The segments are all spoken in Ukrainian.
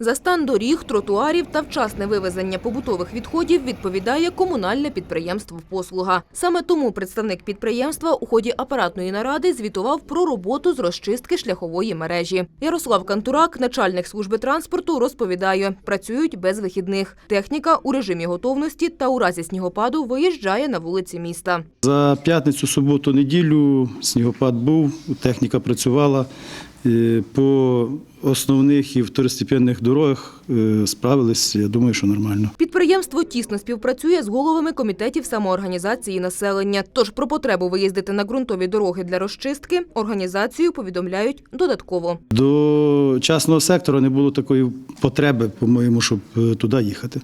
За стан доріг, тротуарів та вчасне вивезення побутових відходів відповідає комунальне підприємство «Послуга». Саме тому представник підприємства у ході апаратної наради звітував про роботу з розчистки шляхової мережі. Ярослав Кантурак, начальник служби транспорту, розповідає, працюють без вихідних. Техніка у режимі готовності та у разі снігопаду виїжджає на вулиці міста. За п'ятницю, суботу, неділю снігопад був, техніка працювала. Е, По основних і второстепенних дорогах е, справились, я думаю, що нормально. Підприємство тісно співпрацює з головами комітетів самоорганізації населення. Тож про потребу виїздити на ґрунтові дороги для розчистки організацію повідомляють додатково. До частного сектора не було такої потреби, по-моєму, щоб е, туди їхати.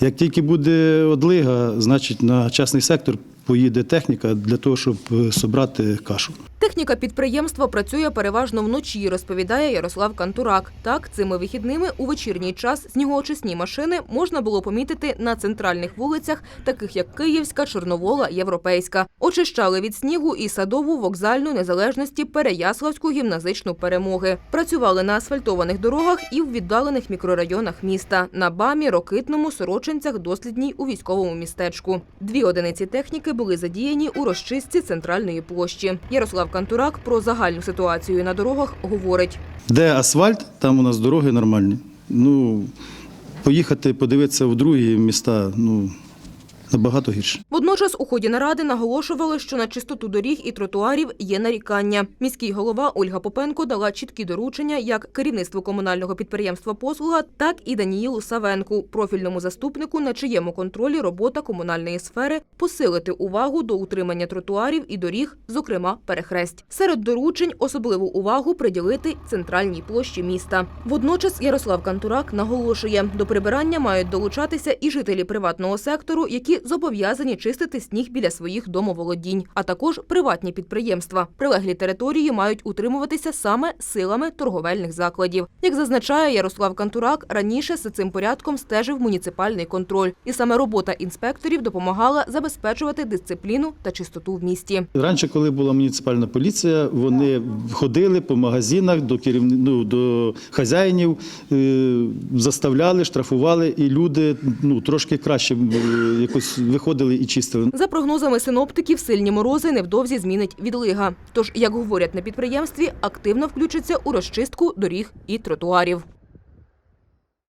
Як тільки буде одлига, значить на частний сектор поїде техніка для того, щоб собрати кашу. Техніка підприємства працює переважно вночі, розповідає Ярослав Кантурак. Так, цими вихідними у вечірній час снігоочисні машини можна було помітити на центральних вулицях, таких як Київська, Чорновола, Європейська. Очищали від снігу і садову, вокзальну, незалежності, Переяславську, гімназичну перемоги. Працювали на асфальтованих дорогах і в віддалених мікрорайонах міста на Бамі, Рокитному, Сорочинцях, Дослідній у військовому містечку. Дві одиниці техніки були задіяні у розчистці центральної площі. Ярослав Кантурак про загальну ситуацію на дорогах говорить. Де асфальт, там у нас дороги нормальні. Ну, поїхати подивитися в другі міста, ну, набагато гірше. Водночас у ході наради наголошували, що на чистоту доріг і тротуарів є нарікання. Міський голова Ольга Попенко дала чіткі доручення як керівництву комунального підприємства «Послуга», так і Даніїлу Савенку, профільному заступнику, на чиєму контролі робота комунальної сфери, посилити увагу до утримання тротуарів і доріг, зокрема перехресть. Серед доручень особливу увагу приділити центральній площі міста. Водночас Ярослав Кантурак наголошує, до прибирання мають долучатися і жителі приватного сектору, які зобов'язані чистити сніг біля своїх домоволодінь, а також приватні підприємства. Прилеглі території мають утримуватися саме силами торговельних закладів. Як зазначає Ярослав Кантурак, раніше за цим порядком стежив муніципальний контроль, і саме робота інспекторів допомагала забезпечувати дисципліну та чистоту в місті. Раніше, коли була муніципальна поліція, вони ходили по магазинах до керівни... ну, до хазяїнів, е, заставляли, штрафували, і люди ну, трошки краще е, якось виходили і чистили. За прогнозами синоптиків, сильні морози невдовзі змінить відлига. Тож, як говорять на підприємстві, активно включаться у розчистку доріг і тротуарів.